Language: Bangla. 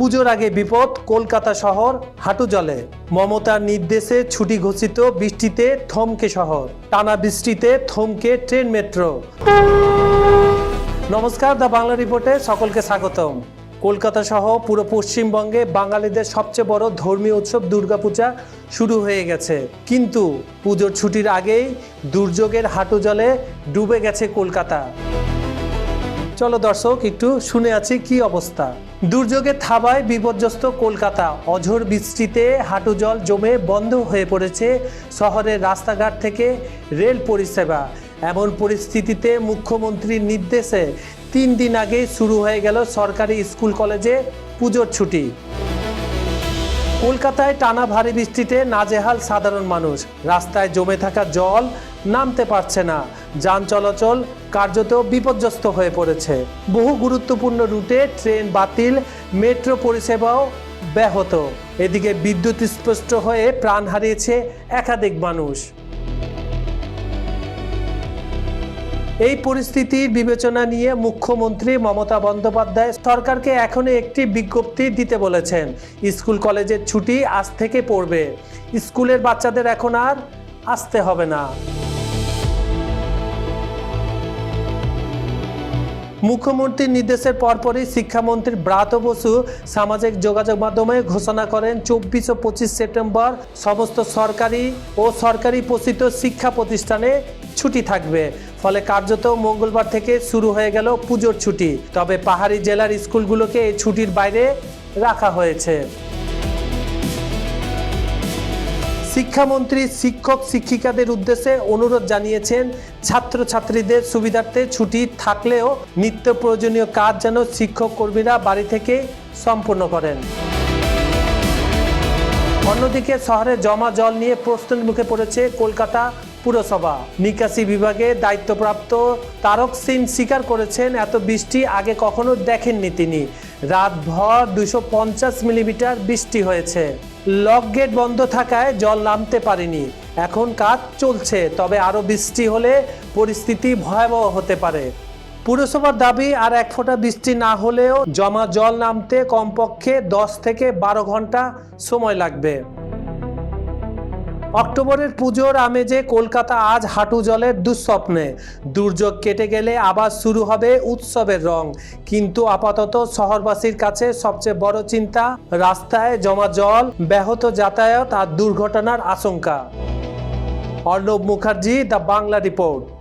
পুজোর আগে বিপদ, কলকাতা শহর, হাঁটু জলে। মমতার নির্দেশে ছুটি ঘোষিত বৃষ্টিতে থমকে শহর। টানা বৃষ্টিতে থমকে ট্রেন মেট্রো। নমস্কার, দ্য বাংলা রিপোর্টে সকলকে স্বাগতম। কলকাতা সহ পুরো পশ্চিমবঙ্গে বাঙালিদের সবচেয়ে বড় ধর্মীয় উৎসব দুর্গাপূজা শুরু হয়ে গেছে। কিন্তু পুজোর ছুটির আগেই দুর্যোগের হাঁটু জলে ডুবে গেছে কলকাতা। চলো দর্শক, একটু শুনে আছি কি অবস্থা। দুর্যোগে থাবায় বিপর্যস্ত কলকাতা। অঝোর বৃষ্টিতে হাঁটু জল জমে বন্ধ হয়ে পড়েছে শহরের রাস্তাঘাট থেকে রেল পরিষেবা। এমন পরিস্থিতিতে মুখ্যমন্ত্রীর নির্দেশে তিন দিন আগে শুরু হয়ে গেল সরকারি স্কুল কলেজে পুজোর ছুটি। কলকাতায় টানা ভারী বৃষ্টিতে নাজেহাল সাধারণ মানুষ। রাস্তায় জমে থাকা জল নামতে পারছে না। যান চলাচল কার্যত বিপর্যস্ত হয়ে পড়েছে। বহু গুরুত্বপূর্ণ রুটে ট্রেন বাতিল, মেট্রো পরিষেবাও ব্যাহত। এদিকে বিদ্যুৎ স্পষ্ট হয়ে প্রাণ হারিয়েছে একাধিক মানুষ। এই পরিস্থিতির বিবেচনা নিয়ে মুখ্যমন্ত্রী মমতা বন্দ্যোপাধ্যায় সরকারকে এখনই একটি বিজ্ঞপ্তি দিতে বলেছেন। স্কুল কলেজের ছুটি আজ থেকে পড়বে। স্কুলের বাচ্চাদের এখন আর আসতে হবে না। মুখ্যমন্ত্রীর নির্দেশের পরপরই শিক্ষামন্ত্রী ব্রাত বসু সামাজিক যোগাযোগ মাধ্যমে ঘোষণা করেন, চব্বিশ ও পঁচিশ সেপ্টেম্বর সমস্ত সরকারি ও সরকারি পোষিত শিক্ষা প্রতিষ্ঠানে ছুটি থাকবে। ফলে কার্যত মঙ্গলবার থেকে শুরু হয়ে গেল পুজোর ছুটি। তবে পাহাড়ি জেলার স্কুলগুলোকে এই ছুটির বাইরে রাখা হয়েছে। শিক্ষামন্ত্রী, শিক্ষক, শিক্ষিকাদের উদ্দেশ্যে অনুরোধ জানিয়েছেন, ছাত্রছাত্রীদের সুবিধার্থে ছুটি থাকলেও নিত্য প্রয়োজনীয় কাজ যেন শিক্ষক কর্মীরা বাড়ি থেকে সম্পূর্ণ করেন। অন্যদিকে শহরে জমা জল নিয়ে প্রশ্নের মুখে পড়েছে কলকাতা পুরসভা। নিকাশি বিভাগে দায়িত্বপ্রাপ্ত তারক সিং স্বীকার করেছেন, এত বৃষ্টি আগে কখনো দেখেননি তিনি। রাতভর দুশো মিলিমিটার বৃষ্টি হয়েছে। লক গেট বন্ধ থাকায় জল নামতে পারেনি। এখন কাজ চলছে, তবে আরও বৃষ্টি হলে পরিস্থিতি ভয়াবহ হতে পারে। পুরসভার দাবি, আর এক ফোঁটা বৃষ্টি না হলেও জমা জল নামতে কমপক্ষে দশ থেকে বারো ঘণ্টা সময় লাগবে। অক্টোবরের পুজোর আমেজে কলকাতা আজ হাঁটু জলের দুঃস্বপ্নে। দুর্যোগ কেটে গেলে আবার শুরু হবে উৎসবের রং। কিন্তু আপাতত শহরবাসীর কাছে সবচেয়ে বড় চিন্তা, রাস্তায় জমা জল, ব্যাহত যাতায়াত আর দুর্ঘটনার আশঙ্কা। Arnab Mukherjee, the Bangla report.